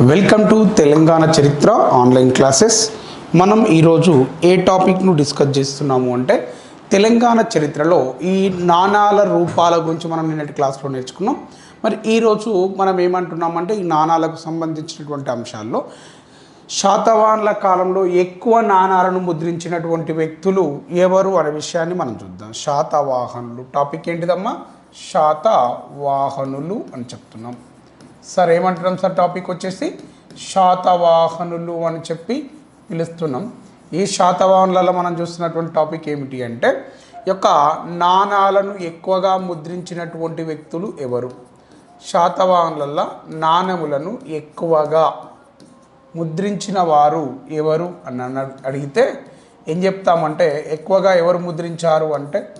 Welcome to Telangana చరిత్ర online classes మనం ఈరోజు ఏ టాపిక్ను డిస్కస్ చేస్తున్నాము అంటే తెలంగాణ చరిత్రలో ఈ నాణాల రూపాల గురించి మనం నిన్నటి క్లాస్లో నేర్చుకున్నాం. మరి ఈరోజు మనం ఏమంటున్నామంటే ఈ నాణాలకు సంబంధించినటువంటి అంశాల్లో శాతవాహనుల కాలంలో ఎక్కువ నాణాలను ముద్రించినటువంటి వ్యక్తులు ఎవరు అనే విషయాన్ని మనం చూద్దాం. శాతవాహనులు. టాపిక్ ఏంటిదమ్మా? శాతవాహనులు అని చెప్తున్నాం. సార్ ఏమంటున్నాం సార్ టాపిక్ వచ్చేసి శాతవాహనులు అని చెప్పి పిలుస్తున్నాం. ఈ శాతవాహనులలో మనం చూస్తున్నటువంటి టాపిక్ ఏమిటి అంటే యొక్క నాణాలను ఎక్కువగా ముద్రించినటువంటి వ్యక్తులు ఎవరు? శాతవాహనులలో నాణములను ఎక్కువగా ముద్రించిన వారు ఎవరు అని అన్న- అడిగితే ఏం చెప్తామంటే ఎక్కువగా ఎవరు ముద్రించారు అంటే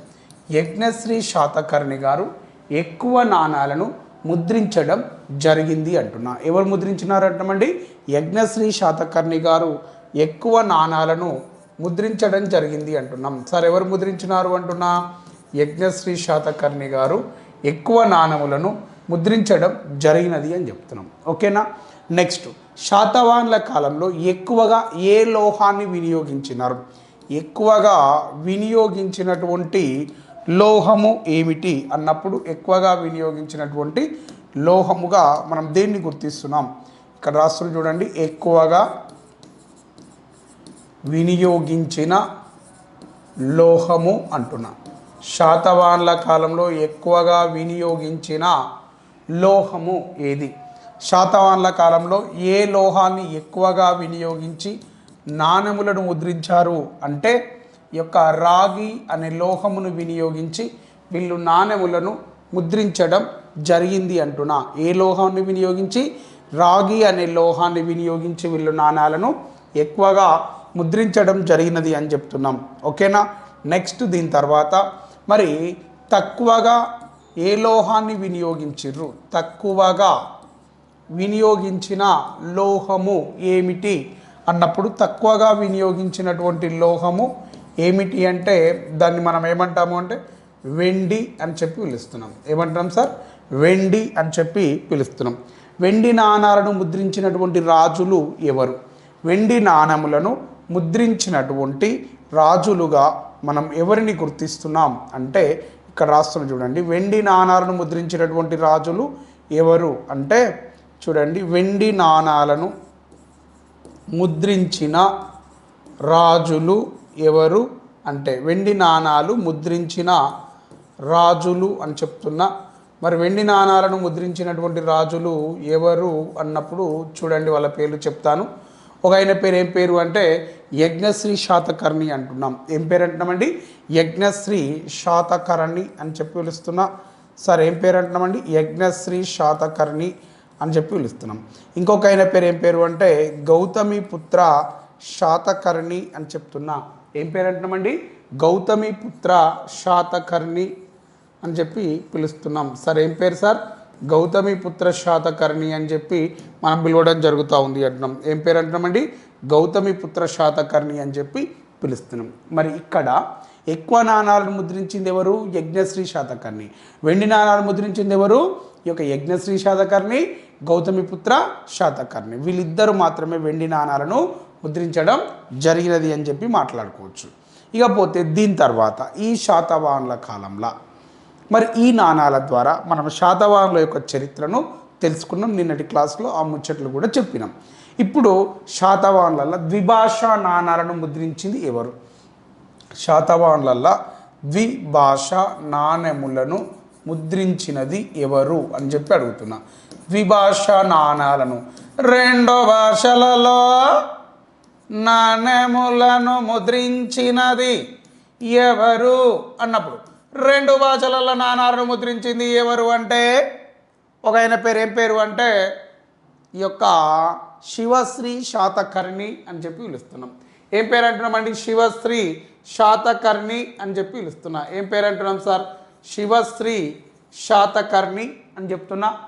యజ్ఞశ్రీ శాతకర్ణి గారు ఎక్కువ నాణాలను ముద్రించడం జరిగింది అంటున్నా. ఎవరు ముద్రించినారంటామండి? యజ్ఞశ్రీ శాతకర్ణి గారు ఎక్కువ నాణాలను ముద్రించడం జరిగింది అంటున్నాం. సార్ ఎవరు ముద్రించినారు అంటున్నా? యజ్ఞశ్రీ శాతకర్ణి గారు ఎక్కువ నాణములను ముద్రించడం జరిగినది అని చెప్తున్నాం. ఓకేనా? నెక్స్ట్ శాతవాన్ల కాలంలో ఎక్కువగా ఏ లోహాన్ని వినియోగించినారు? ఎక్కువగా వినియోగించినటువంటి లోహము ఏమిటి అన్నప్పుడు ఎక్కువగా వినియోగించినటువంటి లోహముగా మనం దేన్ని గుర్తిస్తున్నాం? ఇక్కడ రాష్ట్రం చూడండి ఎక్కువగా వినియోగించిన లోహము అంటున్నా. శాతవాన్ల కాలంలో ఎక్కువగా వినియోగించిన లోహము ఏది? శాతవాన్ల కాలంలో ఏ లోహాన్ని ఎక్కువగా వినియోగించి నాణెములను ముద్రించారు అంటే యొక్క రాగి అనే లోహమును వినియోగించి వీళ్ళు నాణెములను ముద్రించడం జరిగింది అంటున్నా ఏ లోహాన్ని వినియోగించి? రాగి అనే లోహాన్ని వినియోగించి వీళ్ళు నాణాలను ఎక్కువగా ముద్రించడం జరిగినది అని చెప్తున్నాం. ఓకేనా? నెక్స్ట్ దీని తర్వాత మరి తక్కువగా ఏ లోహాన్ని వినియోగించిర్రు? తక్కువగా వినియోగించిన లోహము ఏమిటి? అన్నప్పుడు తక్కువగా వినియోగించినటువంటి లోహము ఏమిటి అంటే దాన్ని మనం ఏమంటాము అంటే వెండి అని చెప్పి పిలుస్తున్నాం. ఏమంటాం సార్? వెండి అని చెప్పి పిలుస్తున్నాం. వెండి నాణాలను ముద్రించినటువంటి రాజులు ఎవరు? వెండి నాణములను ముద్రించినటువంటి రాజులుగా మనం ఎవరిని గుర్తిస్తున్నాం అంటే ఇక్కడ రాస్తున్న చూడండి. వెండి నాణాలను ముద్రించినటువంటి రాజులు ఎవరు అంటే చూడండి. వెండి నాణాలను ముద్రించిన రాజులు ఎవరు అంటే వెండి నాణాలు ముద్రించిన రాజులు అని చెప్తున్నా. మరి వెండి నాణాలను ముద్రించినటువంటి రాజులు ఎవరు అన్నప్పుడు చూడండి వాళ్ళ పేర్లు చెప్తాను. ఒక ఆయన పేరు ఏం పేరు అంటే యజ్ఞశ్రీ శాతకర్ణి అంటున్నాం. ఏం పేరు అంటున్నామండి? యజ్ఞశ్రీ శాతకర్ణి అని చెప్పి పిలుస్తున్నా. సార్ ఏం పేరు అంటున్నామండి? యజ్ఞశ్రీ శాతకర్ణి అని చెప్పి పిలుస్తున్నాం. ఇంకొక ఆయన పేరు ఏం పేరు అంటే గౌతమి పుత్ర శాతకర్ణి అని చెప్తున్నా. ఏం పేరు అంటున్నామండి? గౌతమి పుత్ర శాతకర్ణి అని చెప్పి పిలుస్తున్నాం. సార్ ఏం పేరు సార్? గౌతమి పుత్ర శాతకర్ణి అని చెప్పి మనం పిలవడం జరుగుతూ ఉంది అంటున్నాం. ఏం పేరు అంటున్నామండి? గౌతమి పుత్ర శాతకర్ణి అని చెప్పి పిలుస్తున్నాం. మరి ఇక్కడ ఎక్కువ నాణాలను ముద్రించింది ఎవరు? యజ్ఞశ్రీ శాతకర్ణి. వెండి నాణాలు ముద్రించింది ఎవరు? ఈ యొక్క యజ్ఞశ్రీ శాతకర్ణి గౌతమిపుత్ర శాతకర్ణి. వీళ్ళిద్దరూ మాత్రమే వెండి నాణాలను ముద్రించడం జరిగినది అని చెప్పి మాట్లాడుకోవచ్చు. ఇకపోతే దీని తర్వాత ఈ శాతవాహనుల కాలంలో. మరి ఈ నాణాల ద్వారా మనం శాతవాహనుల యొక్క చరిత్రను తెలుసుకున్నాం. నిన్నటి క్లాస్లో ఆ ముచ్చట్లు కూడా చెప్పినాం. ఇప్పుడు శాతవాహనులలో ద్విభాషా నాణాలను ముద్రించింది ఎవరు? శాతవాహనులలో ద్విభాష నాణెములను ముద్రించినది ఎవరు అని చెప్పి అడుగుతున్నా. ద్విభాష నాణాలను. రెండో భాషలలో నాణెములను ముద్రించినది ఎవరు? అన్నప్పుడు రెండు భాషలలో నాణాలను ముద్రించింది ఎవరు అంటే? ఒక ఆయన పేరు ఏం పేరు అంటే? ఈ యొక్క శివశ్రీ శాతకర్ణి అని చెప్పి పిలుస్తున్నాం. ఏం పేరు అంటున్నామండి? శివశ్రీ శాతకర్ణి అని చెప్పి పిలుస్తున్నా. ఏం పేరు అంటున్నాం సార్? శివశ్రీ శాతకర్ణి అని చెప్తున్నా.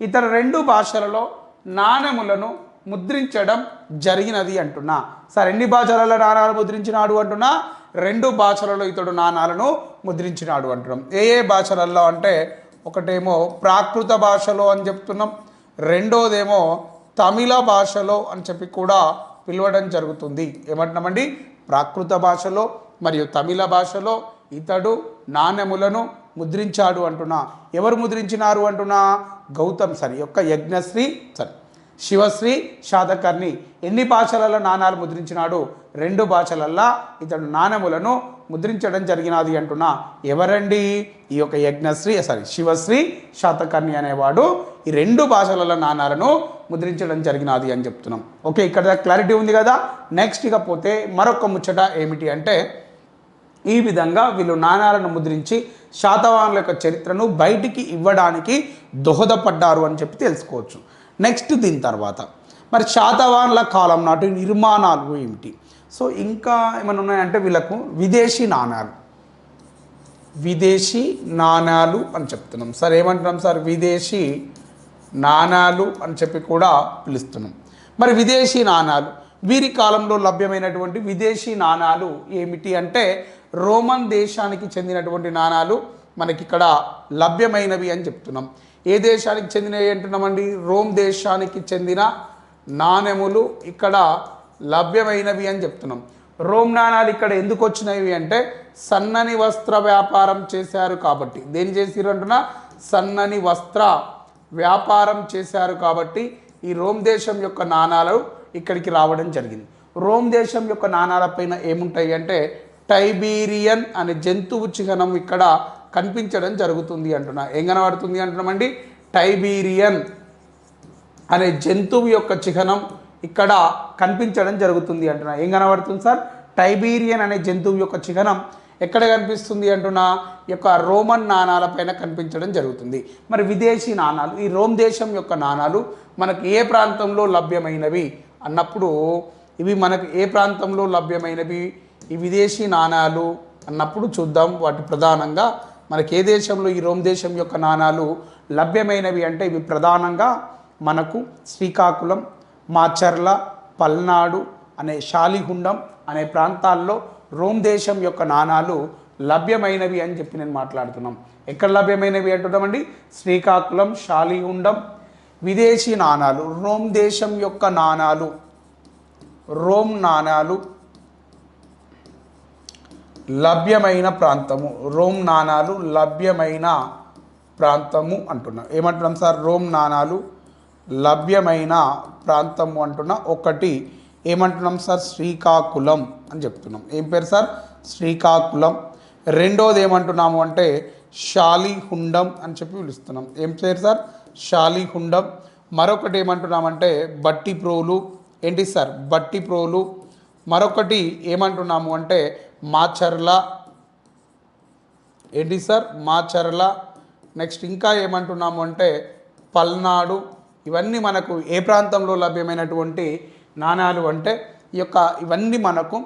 ఇతర రెండు భాషలలో నాణెములను ముద్రించడం జరిగినది అంటున్నా. సార్ ఎన్ని భాషలలో నాణాలు ముద్రించినాడు అంటున్నా? రెండు భాషలలో ఇతడు నాణాలను ముద్రించినాడు అంటున్నాం. ఏ ఏ భాషలలో అంటే ఒకటేమో ప్రాకృత భాషలో అని చెప్తున్నాం. రెండోదేమో తమిళ భాషలో అని చెప్పి కూడా పిలవడం జరుగుతుంది. ఏమంటున్నామండి? ప్రాకృత భాషలో మరియు తమిళ భాషలో ఇతడు నాణెములను ముద్రించాడు అంటున్నా. ఎవరు ముద్రించినారు అంటున్నా? గౌతమ్ సరి యొక్క యజ్ఞశ్రీ సరి. శివశ్రీ శాతకర్ణి ఎన్ని భాషలలో నాణాలు ముద్రించినాడు? రెండు భాషలల్లా ఇతడు నాణెములను ముద్రించడం జరిగినది అంటున్నా. ఎవరండి? ఈ యొక్క యజ్ఞశ్రీ సారీ శివశ్రీ శాతకర్ణి అనేవాడు ఈ రెండు భాషలలో నాణాలను ముద్రించడం జరిగినది అని చెప్తున్నాం. ఓకే ఇక్కడ క్లారిటీ ఉంది కదా? నెక్స్ట్ ఇక పోతే మరొక ముచ్చట ఏమిటి అంటే ఈ విధంగా వీళ్ళు నాణాలను ముద్రించి శాతవాహనుల యొక్క చరిత్రను బయటికి ఇవ్వడానికి దోహదపడ్డారు అని చెప్పి తెలుసుకోవచ్చు. నెక్స్ట్ దీని తర్వాత. మరి శాతవాన్ల కాలం నాటి నిర్మాణాలు ఏమిటి? సో ఇంకా ఏమైనా ఉన్నాయంటే వీళ్ళకు విదేశీ నాణాలు. విదేశీ నాణాలు అని చెప్తున్నాం. సార్ ఏమంటున్నాం సార్? విదేశీ నాణాలు అని చెప్పి కూడా పిలుస్తున్నాం. మరి విదేశీ నాణాలు వీరి కాలంలో లభ్యమైనటువంటి విదేశీ నాణాలు ఏమిటి అంటే రోమన్ దేశానికి చెందినటువంటి నాణాలు మనకి ఇక్కడ లభ్యమైనవి అని చెప్తున్నాం. ఏ దేశానికి చెందినవి అంటున్నామండి? రోమ్ దేశానికి చెందిన నాణెములు ఇక్కడ లభ్యమైనవి అని చెప్తున్నాం. రోమ్ నాణాలు ఇక్కడ ఎందుకు వచ్చినవి అంటే సన్నని వస్త్ర వ్యాపారం చేశారు కాబట్టి. దేని చేసిరు అంటున్నా? సన్నని వస్త్ర వ్యాపారం చేశారు కాబట్టి ఈ రోమ్ దేశం యొక్క నాణాలు ఇక్కడికి రావడం జరిగింది. రోమ్ దేశం యొక్క నాణాలపైన ఏముంటాయి అంటే టైబీరియన్ అనే జంతువు చిహ్నం ఇక్కడ కనిపించడం జరుగుతుంది అంటున్నా. ఏం కనబడుతుంది అంటున్నామండి. టైబీరియన్ అనే జంతువు యొక్క చిహ్నం ఇక్కడ కనిపించడం జరుగుతుంది అంటున్నా. ఏం కనబడుతుంది సార్? టైబీరియన్ అనే జంతువు యొక్క చిహ్నం ఎక్కడ కనిపిస్తుంది అంటున్నా? యొక్క రోమన్ నాణాలపైన కనిపించడం జరుగుతుంది. మరి విదేశీ నాణాలు ఈ రోమ్ దేశం యొక్క నాణాలు మనకు ఏ ప్రాంతంలో లభ్యమైనవి అన్నప్పుడు ఇవి మనకు ఏ ప్రాంతంలో లభ్యమైనవి? ఈ విదేశీ నాణాలు అన్నప్పుడు చూద్దాం. వాటి ప్రధానంగా మనకి ఏ దేశంలో ఈ రోమ్ దేశం యొక్క నాణాలు లభ్యమైనవి అంటే ఇవి ప్రధానంగా మనకు శ్రీకాకుళం మాచర్ల పల్నాడు అనే శాలిగుండం అనే ప్రాంతాల్లో రోమ్ దేశం యొక్క నాణాలు లభ్యమైనవి అని చెప్పి నేను మాట్లాడుతున్నాం. ఎక్కడ లభ్యమైనవి అంటున్నామండి శ్రీకాకుళం శాలిగుండం. విదేశీ నాణాలు రోమ్ దేశం యొక్క నాణాలు రోమ్ నాణాలు లభ్యమైన ప్రాంతము. రోమ్ నాణాలు లభ్యమైన ప్రాంతము అంటున్నాం. ఏమంటున్నాం సార్? రోమ్ నాణాలు లభ్యమైన ప్రాంతము అంటున్నా. ఒకటి ఏమంటున్నాం సార్? శ్రీకాకుళం అని చెప్తున్నాం. ఏం పేరు సార్? శ్రీకాకుళం. రెండోది ఏమంటున్నాము అంటే శాలిహుండం అని చెప్పి పిలుస్తున్నాం. ఏం పేరు సార్? శాలిహుండం. మరొకటి ఏమంటున్నామంటే బట్టి ప్రోలు ఏంటి సార్? బట్టి ప్రోలు మరొకటి ఏమంటున్నాము అంటే మాచర్ల. ఏంటి సార్? మాచర్ల. నెక్స్ట్ ఇంకా ఏమంటున్నాము అంటే పల్నాడు. ఇవన్నీ మనకు ఏ ప్రాంతంలో లభ్యమైనటువంటి నాణాలు అంటే ఈ యొక్క ఇవన్నీ మనకు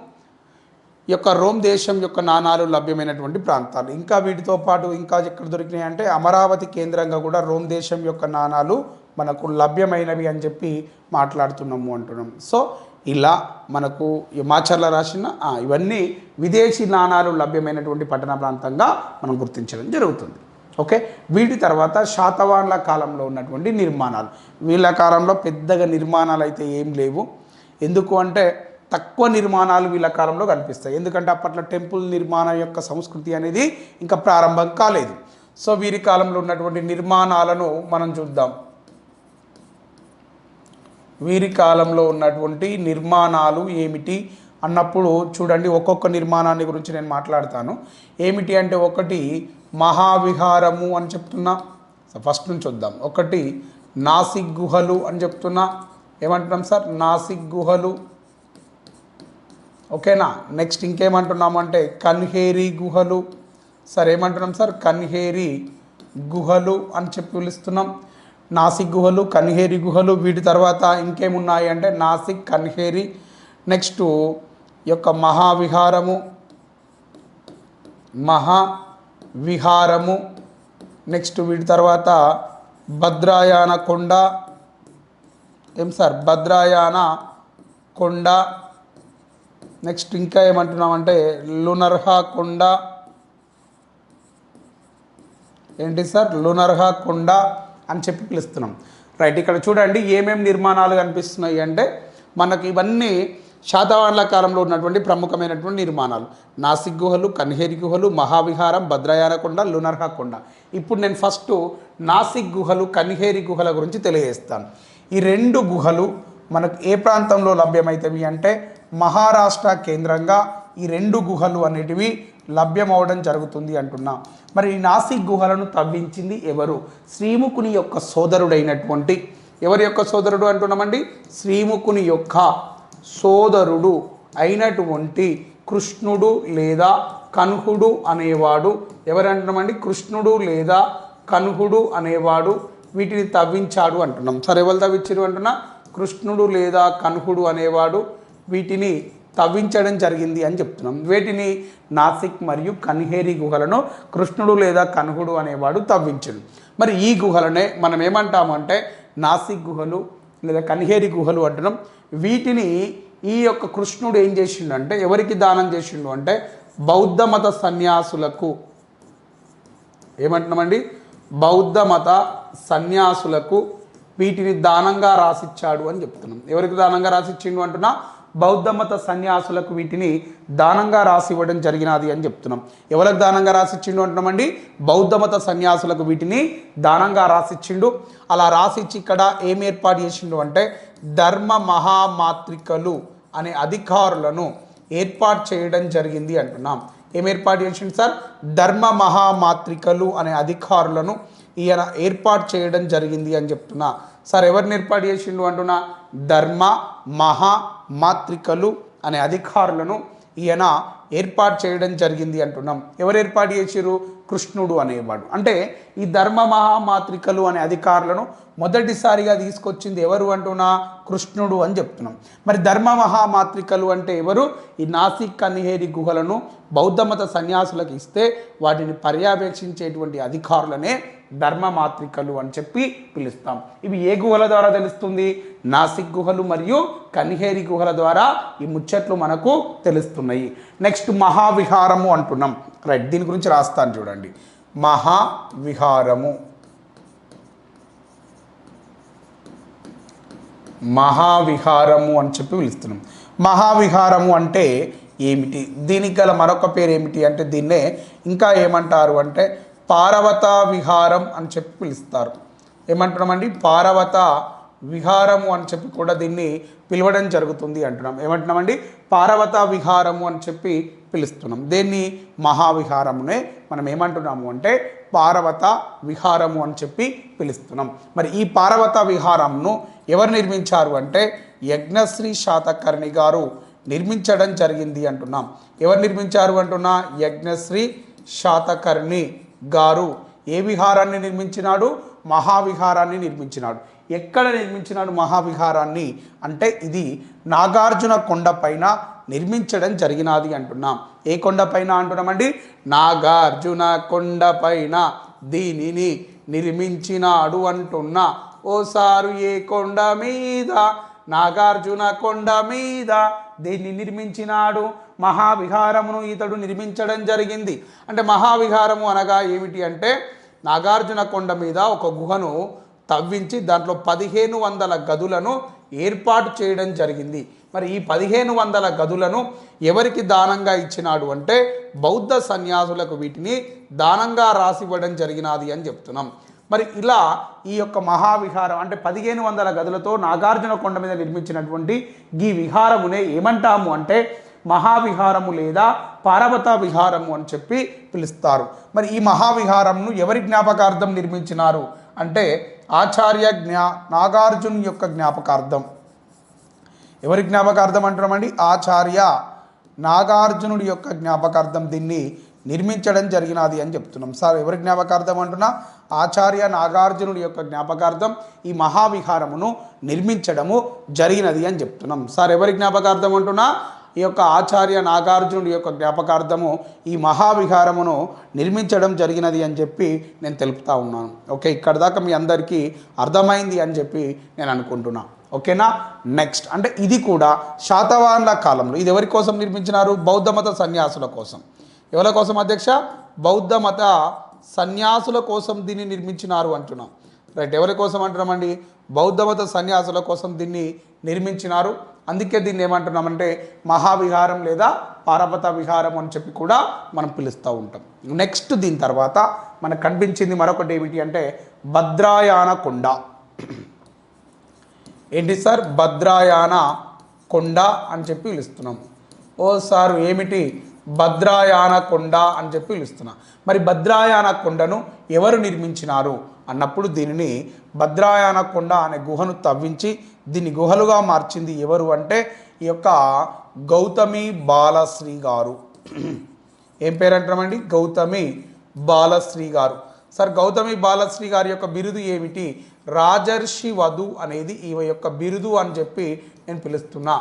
ఈ యొక్క రోమ్ దేశం యొక్క నాణాలు లభ్యమైనటువంటి ప్రాంతాలు. ఇంకా వీటితో పాటు ఇంకా ఎక్కడ దొరికినాయి అంటే అమరావతి కేంద్రంగా కూడా రోమ్ దేశం యొక్క నాణాలు మనకు లభ్యమైనవి అని చెప్పి మాట్లాడుతున్నాము అంటున్నాం. సో ఇలా మనకు ఈ మాచర్ల రాసిన ఇవన్నీ విదేశీ నాణాలు లభ్యమైనటువంటి పట్టణ ప్రాంతంగా మనం గుర్తించడం జరుగుతుంది. ఓకే? వీటి తర్వాత శాతవాన్ల కాలంలో ఉన్నటువంటి నిర్మాణాలు. వీళ్ళ కాలంలో పెద్దగా నిర్మాణాలు అయితే ఏం లేవు. ఎందుకు అంటే తక్కువ నిర్మాణాలు వీళ్ళ కాలంలో కనిపిస్తాయి. ఎందుకంటే అప్పట్లో టెంపుల్ నిర్మాణం యొక్క సంస్కృతి అనేది ఇంకా ప్రారంభం కాలేదు. సో వీరి కాలంలో ఉన్నటువంటి నిర్మాణాలను మనం చూద్దాం. వీరి కాలంలో ఉన్నటువంటి నిర్మాణాలు ఏమిటి అన్నప్పుడు చూడండి ఒక్కొక్క నిర్మాణాన్ని గురించి నేను మాట్లాడతాను. ఏమిటి అంటే ఒకటి మహావిహారము అని చెప్తున్నా. ఫస్ట్ నుంచి వద్దాం. ఒకటి నాసిక్ గుహలు అని చెప్తున్నా. ఏమంటున్నాం సార్? నాసిక్ గుహలు. ఓకేనా? నెక్స్ట్ ఇంకేమంటున్నామంటే కన్హేరి గుహలు. సార్ ఏమంటున్నాం సార్? కన్హేరి గుహలు అని చెప్పి పిలుస్తున్నాం. నాసిక్ గుహలు కన్హేరి గుహలు వీటి తర్వాత ఇంకేమున్నాయి అంటే నాసిక్ కన్హేరి. నెక్స్ట్ యొక్క మహావిహారము. మహా విహారము నెక్స్ట్ వీటి తర్వాత భద్రాయాన కొండ. ఏం సార్? భద్రాయాన కొండ. నెక్స్ట్ ఇంకా ఏమంటున్నామంటే లునర్హా కొండ. ఏంటి సార్? లునర్హా కొండ. అని చెప్పి పిలుస్తున్నాం. రైట్ ఇక్కడ చూడండి ఏమేమి నిర్మాణాలు కనిపిస్తున్నాయి అంటే మనకు ఇవన్నీ శాతవాహనుల కాలంలో ఉన్నటువంటి ప్రముఖమైనటువంటి నిర్మాణాలు. నాసిక్ గుహలు కన్హేరి గుహలు మహావిహారం భద్రయానకొండ లునర్హకొండ ఇప్పుడు నేను ఫస్ట్ నాసిక్ గుహలు కన్హేరి గుహల గురించి తెలియజేస్తాను. ఈ రెండు గుహలు మనకు ఏ ప్రాంతంలో లభ్యమవుతాయి అంటే మహారాష్ట్ర కేంద్రంగా ఈ రెండు గుహలు అనేటివి లభ్యమవడం జరుగుతుంది అంటున్నా. మరి ఈ నాసిక్ గుహలను తవ్వించింది ఎవరు? శ్రీముఖుని యొక్క సోదరుడైనటువంటి ఎవరి యొక్క సోదరుడు అంటున్నామండి? శ్రీముఖుని యొక్క సోదరుడు అయినటువంటి కృష్ణుడు లేదా కన్హుడు అనేవాడు ఎవరంటున్నామండి కృష్ణుడు లేదా కన్హుడు అనేవాడు వీటిని తవ్వించాడు అంటున్నాం. సరే ఎవరు తవ్వించారు అంటున్నా? కృష్ణుడు లేదా కన్హుడు అనేవాడు వీటిని తవ్వించడం జరిగింది అని చెప్తున్నాం. వీటిని నాసిక్ మరియు కన్హేరి గుహలను కృష్ణుడు లేదా కన్హుడు అనేవాడు తవ్వించడు. మరి ఈ గుహలనే మనం ఏమంటామంటే నాసిక్ గుహలు లేదా కన్హేరి గుహలు అంటున్నాం. వీటిని ఈ యొక్క కృష్ణుడు ఏం చేసిండు అంటే ఎవరికి దానం చేసిండు అంటే బౌద్ధ మత సన్యాసులకు. ఏమంటున్నామండి? బౌద్ధ మత సన్యాసులకు వీటిని దానంగా రాసిచ్చాడు అని చెప్తున్నాం. ఎవరికి దానంగా రాసిచ్చిండు అంటున్నా? బౌద్ధ మత సన్యాసులకు వీటిని దానంగా రాసి ఇవ్వడం జరిగినది అని చెప్తున్నాం. ఎవరికి దానంగా రాసిచ్చిండు అంటున్నామండి? బౌద్ధ మత సన్యాసులకు వీటిని దానంగా రాసిచ్చిండు అలా రాసిచ్చి ఇక్కడ ఏం ఏర్పాటు చేసిండు అంటే ధర్మ మహామాత్రికలు అనే అధికారులను ఏర్పాటు చేయడం జరిగింది అంటున్నాం. ఏం ఏర్పాటు చేసిండు సార్? ధర్మ మహామాత్రికలు అనే అధికారులను ఈయన ఏర్పాటు చేయడం జరిగింది అని చెప్తున్నా. సార్ ఎవరిని ఏర్పాటు చేసిండు అంటున్నా? ధర్మ మహా మాత్రికలు అనే అధికారులను ఈయన ఏర్పాటు చేయడం జరిగింది అంటున్నాం. ఎవరు ఏర్పాటు చేసిరు కృష్ణుడు అనేవాడు. అంటే ఈ ధర్మ మహామాత్రికలు అనే అధికారులను మొదటిసారిగా తీసుకొచ్చింది ఎవరు అంటున్నా? కృష్ణుడు అని చెప్తున్నాం. మరి ధర్మ మహామాత్రికలు అంటే ఎవరు? ఈ నాసిక్ కన్నిహేరి గుహలను బౌద్ధ మత సన్యాసులకు ఇస్తే వాటిని పర్యవేక్షించేటువంటి అధికారులనే ధర్మ మాత్రికలు అని చెప్పి పిలుస్తాం. ఇవి ఏ గుహల ద్వారా తెలుస్తుంది? నాసిక్ గుహలు మరియు కన్హేరి గుహల ద్వారా ఈ ముచ్చట్లు మనకు తెలుస్తున్నాయి. నెక్స్ట్ మహావిహారము అంటున్నాం. రైట్ దీని గురించి రాస్తాను చూడండి. మహావిహారము. మహావిహారము అని చెప్పి పిలుస్తున్నాం. మహావిహారము అంటే ఏమిటి? దీనికి గల మరొక పేరు ఏమిటి అంటే దీన్నే ఇంకా ఏమంటారు అంటే పార్వత విహారం అని చెప్పి పిలుస్తారు. ఏమంటున్నామండి? పార్వత విహారము అని చెప్పి కూడా దీన్ని పిలవడం జరుగుతుంది అంటున్నాం. ఏమంటున్నామండి? పార్వత విహారము అని చెప్పి పిలుస్తున్నాం. దీన్ని? మహావిహారమునే మనం ఏమంటున్నాము అంటే పార్వత విహారము అని చెప్పి పిలుస్తున్నాం. మరి ఈ పార్వత విహారంను ఎవరు నిర్మించారు అంటే యజ్ఞశ్రీ శాతకర్ణి గారు నిర్మించడం జరిగింది అంటున్నాం. ఎవరు నిర్మించారు అంటున్నా? యజ్ఞశ్రీ శాతకర్ణి గారు ఏ విహారాన్ని నిర్మించినాడు? మహావిహారాన్ని నిర్మించినాడు. ఎక్కడ నిర్మించినాడు మహావిహారాన్ని? అంటే ఇది నాగార్జున కొండపైన నిర్మించడం జరిగినది అంటున్నాం. ఏ కొండపైన అంటున్నామండి? నాగార్జున కొండపైన దీనిని నిర్మించినాడు అంటున్నా. ఓసారు ఏ కొండ మీద? నాగార్జున కొండ మీద దీన్ని నిర్మించినాడు. మహావిహారమును ఇతడు నిర్మించడం జరిగింది. అంటే మహావిహారము అనగా ఏమిటి అంటే నాగార్జున కొండ మీద ఒక గుహను తవ్వించి దాంట్లో పదిహేను వందల గదులను ఏర్పాటు చేయడం జరిగింది. మరి ఈ పదిహేను వందల గదులను ఎవరికి దానంగా ఇచ్చినాడు అంటే బౌద్ధ సన్యాసులకు వీటిని దానంగా రాసివ్వడం జరిగినది అని చెప్తున్నాం. మరి ఇలా ఈ యొక్క మహావిహారం అంటే పదిహేను వందల గదులతో నాగార్జున కొండ మీద నిర్మించినటువంటి ఈ విహారమునే ఏమంటాము అంటే మహావిహారము లేదా పార్వత విహారము అని చెప్పి పిలుస్తారు. మరి ఈ మహావిహారంను ఎవరి జ్ఞాపకార్థం నిర్మించినారు? అంటే ఆచార్య జ్ఞా నాగార్జున్ యొక్క జ్ఞాపకార్థం. ఎవరి జ్ఞాపకార్థం అంటున్నామండి ఆచార్య నాగార్జునుడి యొక్క జ్ఞాపకార్థం దీన్ని నిర్మించడం జరిగినది అని చెప్తున్నాం. సార్ ఎవరి జ్ఞాపకార్థం అంటున్నా? ఆచార్య నాగార్జునుడి యొక్క జ్ఞాపకార్థం ఈ మహావిహారమును నిర్మించడము జరిగినది అని చెప్తున్నాం. సార్ ఎవరి జ్ఞాపకార్థం అంటున్నా? ఈ యొక్క ఆచార్య నాగార్జునుడి యొక్క జ్ఞాపకార్థము ఈ మహావిహారమును నిర్మించడం జరిగినది అని చెప్పి నేను తెలుపుతా ఉన్నాను. ఓకే ఇక్కడ దాకా మీ అందరికీ అర్థమైంది అని చెప్పి నేను అనుకుంటున్నా. ఓకేనా? నెక్స్ట్ అంటే ఇది కూడా శాతవాహనుల కాలంలో. ఇది ఎవరి కోసం నిర్మించినారు? బౌద్ధ మత సన్యాసుల కోసం. ఎవరి కోసం అధ్యక్ష? బౌద్ధ మత సన్యాసుల కోసం దీన్ని నిర్మించినారు అంటున్నాం. రైట్ ఎవరి కోసం అంటున్నామండి? బౌద్ధ మత సన్యాసుల కోసం దీన్ని నిర్మించినారు. అందుకే దీన్ని ఏమంటున్నామంటే మహావిహారం లేదా పారపత విహారం అని చెప్పి కూడా మనం పిలుస్తూ ఉంటాం. నెక్స్ట్ దీని తర్వాత మనకు కనిపించింది మరొకటి ఏమిటి అంటే భద్రాయాన కొండ. ఏంటి సార్? భద్రాయాన కొండ అని చెప్పి పిలుస్తున్నాం. ఓ సార్ ఏమిటి? భద్రాయాన కొండ అని చెప్పి పిలుస్తున్నా. మరి భద్రాయాన కొండను ఎవరు నిర్మించినారు? అన్నప్పుడు దీనిని భద్రాయాన కొండ అనే గుహను తవ్వించి దీన్ని గుహలుగా మార్చింది ఎవరు అంటే ఈ యొక్క గౌతమి బాలశ్రీ గారు. ఏం పేరు అంటామండి గౌతమి బాలశ్రీ గారు. సార్ గౌతమి బాలశ్రీ గారి యొక్క బిరుదు ఏమిటి? రాజర్షి వధు అనేది ఈమె యొక్క బిరుదు అని చెప్పి నేను పిలుస్తున్నా.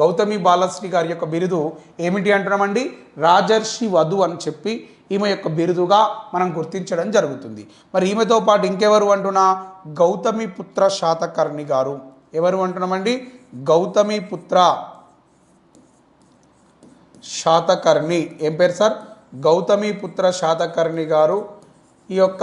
గౌతమి బాలశ్రీ గారి యొక్క బిరుదు ఏమిటి అంటున్నామండి? రాజర్షి వధు అని చెప్పి ఈమె యొక్క బిరుదుగా మనం గుర్తించడం జరుగుతుంది. మరి ఈమెతో పాటు ఇంకెవరు అంటున్నా? గౌతమి పుత్ర శాతకర్ణి గారు. ఎవరు అంటున్నామండి? గౌతమి పుత్ర. శాతకర్ణి. ఏం పేరు సార్? గౌతమి పుత్ర శాతకర్ణి గారు ఈ యొక్క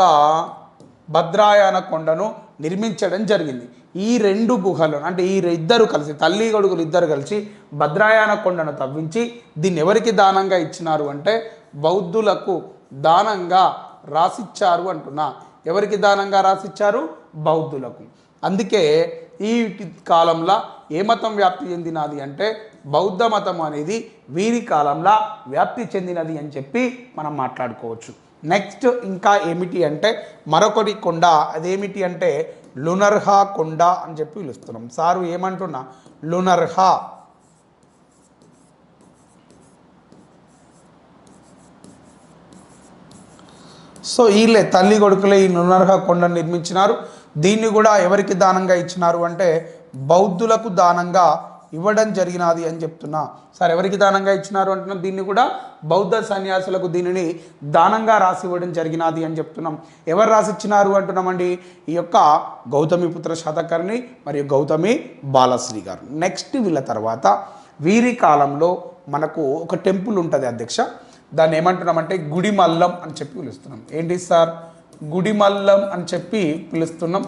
భద్రాయాన కొండను నిర్మించడం జరిగింది. ఈ రెండు గుహలను అంటే ఈ ఇద్దరు కలిసి తల్లి కొడుకులు ఇద్దరు కలిసి భద్రాయాన కొండను తవ్వించి దీన్ని ఎవరికి దానంగా ఇచ్చినారు అంటే బౌద్ధులకు దానంగా రాసిచ్చారు అంటున్నా. ఎవరికి దానంగా రాసిచ్చారు? బౌద్ధులకు. అందుకే ఈ కాలంలో ఏ మతం వ్యాప్తి చెందినది అంటే బౌద్ధ మతం అనేది వీరి కాలంలో వ్యాప్తి చెందినది అని చెప్పి మనం మాట్లాడుకోవచ్చు. నెక్స్ట్ ఇంకా ఏమిటి అంటే మరొకటి కొండ అదేమిటి అంటే లునర్హా కొండ అని చెప్పి పిలుస్తున్నాం. సారు ఏమంటున్నా? లునర్హా. సో వీళ్ళే తల్లి కొడుకులే ఈ నునర్హ కొండను నిర్మించినారు. దీన్ని కూడా ఎవరికి దానంగా ఇచ్చినారు అంటే బౌద్ధులకు దానంగా ఇవ్వడం జరిగినది అని చెప్తున్నా. సార్ ఎవరికి దానంగా ఇచ్చినారు అంటున్నా? దీన్ని కూడా బౌద్ధ సన్యాసులకు దీనిని దానంగా రాసి ఇవ్వడం జరిగినది అని చెప్తున్నాం. ఎవరు రాసి ఇచ్చినారు అంటున్నామండి? ఈ యొక్క గౌతమి పుత్ర శతకర్ణి మరియు గౌతమి బాలశ్రీ గారు. నెక్స్ట్ వీళ్ళ తర్వాత వీరి కాలంలో మనకు ఒక టెంపుల్ ఉంటుంది అధ్యక్ష. దాన్ని ఏమంటున్నామంటే గుడిమల్లం అని చెప్పి పిలుస్తున్నాం. ఏంటి సార్? గుడిమల్లం అని చెప్పి పిలుస్తున్నాం.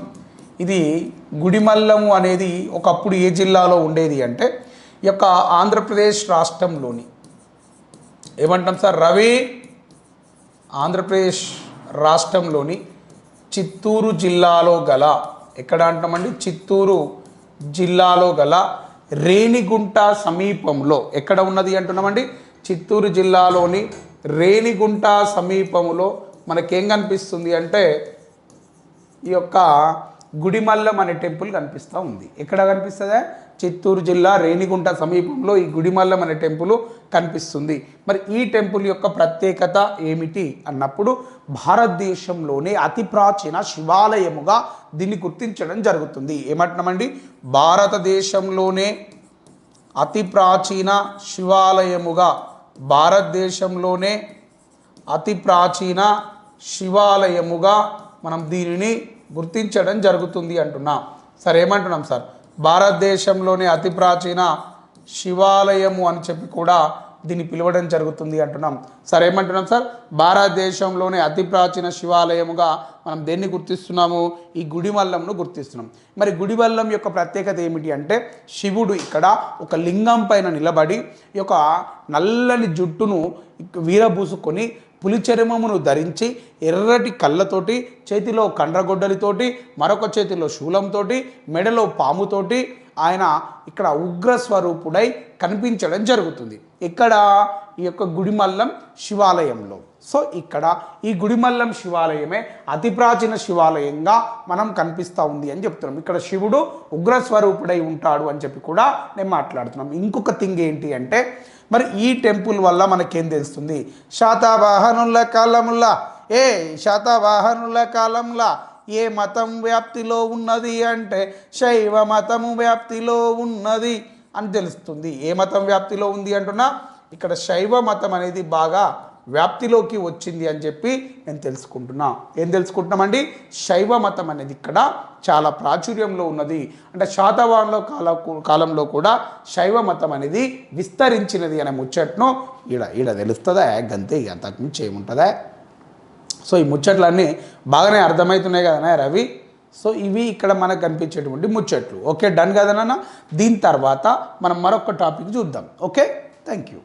ఇది గుడిమల్లము అనేది ఒకప్పుడు ఏ జిల్లాలో ఉండేది అంటే ఈ యొక్క ఆంధ్రప్రదేశ్ రాష్ట్రంలోని ఏమంటాం సార్ రవి ఆంధ్రప్రదేశ్ రాష్ట్రంలోని చిత్తూరు జిల్లాలో గల ఎక్కడ అంటామండి? చిత్తూరు జిల్లాలో గల రేణిగుంట సమీపంలో ఎక్కడ ఉన్నది అంటున్నామండి? చిత్తూరు జిల్లాలోని రేణిగుంట సమీపంలో మనకేం కనిపిస్తుంది అంటే ఈ యొక్క గుడిమల్లం అనే టెంపుల్ కనిపిస్తూ ఉంది. ఎక్కడ కనిపిస్తుందా? చిత్తూరు జిల్లా రేణిగుంట సమీపంలో ఈ గుడిమల్లం అనే టెంపుల్ కనిపిస్తుంది. మరి ఈ టెంపుల్ యొక్క ప్రత్యేకత ఏమిటి అన్నప్పుడు భారతదేశంలోనే అతి ప్రాచీన శివాలయముగా దీన్ని గుర్తించడం జరుగుతుంది. ఏమంటున్నామండి? భారతదేశంలోనే అతి ప్రాచీన శివాలయముగా భారతదేశంలోనే అతి ప్రాచీన శివాలయముగా మనం దీనిని గుర్తించడం జరుగుతుంది అంటున్నాం. సార్ ఏమంటున్నాం సార్? భారతదేశంలోనే అతి ప్రాచీన శివాలయము అని చెప్పి కూడా దీన్ని పిలవడం జరుగుతుంది అంటున్నాం. సార్ ఏమంటున్నాం సార్? భారతదేశంలోనే అతి ప్రాచీన శివాలయముగా మనం దేన్ని గుర్తిస్తున్నాము? ఈ గుడిమల్లంను గుర్తిస్తున్నాం. మరి గుడిమల్లం యొక్క ప్రత్యేకత ఏమిటి అంటే శివుడు ఇక్కడ ఒక లింగం పైన నిలబడి ఈ యొక్క నల్లని జుట్టును వీరబూసుకొని పులి చర్మమును ధరించి ఎర్రటి కళ్ళతోటి చేతిలో కండ్రగొడ్డలితోటి మరొక చేతిలో శూలంతోటి మెడలో పాముతోటి ఆయన ఇక్కడ ఉగ్ర స్వరూపుడై కనిపించడం జరుగుతుంది. ఇక్కడ ఈ యొక్క గుడిమల్లం శివాలయంలో. సో ఇక్కడ ఈ గుడిమల్లం శివాలయమే అతి ప్రాచీన శివాలయంగా మనం కనిపిస్తూ ఉంది అని చెప్తున్నాం. ఇక్కడ శివుడు ఉగ్ర స్వరూపుడై ఉంటాడు అని చెప్పి కూడా నేను మాట్లాడుతున్నాం. ఇంకొక థింగ్ ఏంటి అంటే మరి ఈ టెంపుల్ వల్ల మనకేం తెలుస్తుంది? శాతవాహనుల కాలముల ఏ శాతవాహనుల కాలంలో ఏ మతం వ్యాప్తిలో ఉన్నది అంటే శైవ మతము వ్యాప్తిలో ఉన్నది అని తెలుస్తుంది. ఏ మతం వ్యాప్తిలో ఉంది అంటున్నా? ఇక్కడ శైవ మతం అనేది బాగా వ్యాప్తిలోకి వచ్చింది అని చెప్పి నేను తెలుసుకుంటున్నా. ఏం తెలుసుకుంటున్నామండి? శైవ మతం అనేది ఇక్కడ చాలా ప్రాచుర్యంలో ఉన్నది. అంటే శాతవాహనుల కాల కాలంలో కూడా శైవ మతం అనేది విస్తరించినది అనే ముచ్చట్ను ఈడ ఈడ తెలుస్తుందా? గంతే ఇక అంతకుమించి ఏముంటుందా? సో ఈ ముచ్చట్లన్నీ బాగానే అర్థమవుతున్నాయి కదా రవి? సో ఇవి ఇక్కడ మనకు కనిపించేటువంటి ముచ్చట్లు. ఓకే డన్ కదా దీని తర్వాత మనం మరొక టాపిక్ చూద్దాం. ఓకే? Thank you.